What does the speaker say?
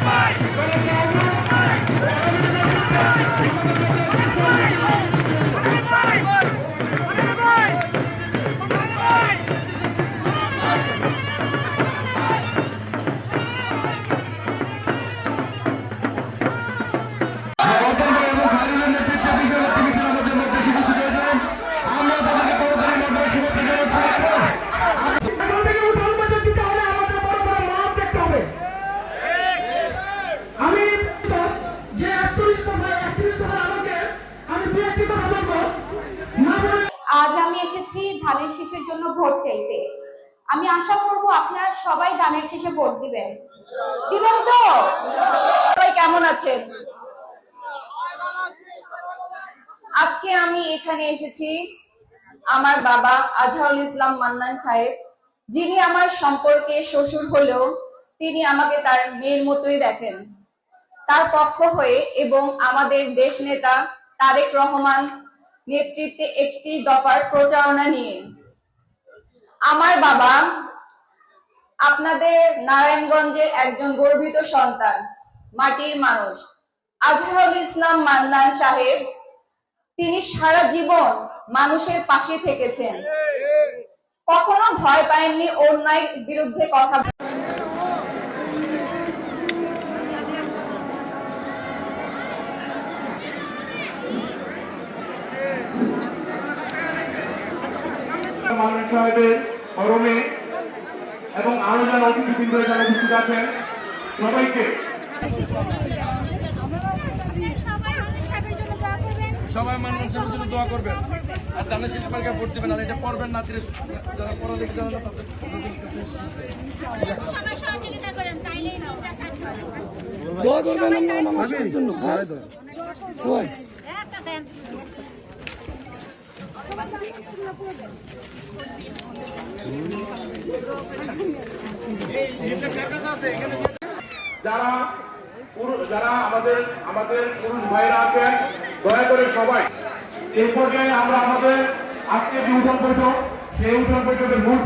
Fight! এসেছি ধানের শীষের জন্য ভোট চাইতে। আমি আশা করব আপনারা সবাই ধানের শীষে ভোট দিবেন। দিবেন তো? সবাই কেমন আছেন? আজকে আমি এখানে এসেছি আমার বাবা আজহারুল ইসলাম মান্নান সাহেব। যিনি আমার সম্পর্কে শ্বশুর হলেও তিনি আমাকে তার মেয়ের মতোই দেখেন। তার পক্ষ হয়ে এবং আমাদের দেশ নেতা তারেক রহমান নেতৃত্বে একটি দফার প্রচারণা নিয়ে। আমার বাবা আপনাদের নারায়ণগঞ্জের একজন গর্বিত সন্তান, মাটির মানুষ। আজহারুল ইসলাম মান্নান সাহেব, তিনি সারা জীবন মানুষের পাশে থেকেছেন। কখনো ভয় পায়ননি অন্যায় বিরুদ্ধে কথা মাননীয় সাহেবের ফরমে এবং আরও যারা অতিথিবৃন্দ যারা উপস্থিত আছেন সবাইকে সবাই মানুষ সাহেবের জন্য দোয়া করবেন। আর দানের শেষ মার্কা ভোট দিবেন আর এটা পড়বেন না তিরিশ যারা পড়ালেখা হবে দোয়া করবেন আমার মানুষের জন্য হ্যাঁ সবাই একটা দেন যারা যারা আমাদের আমাদের পুরুষ ভাইরা আছেন, দয়া করে সবাই এই পর্যায়ে আমরা আমাদের আজকে যে উঠান বৈঠক, সেই উঠান বৈঠকের মূল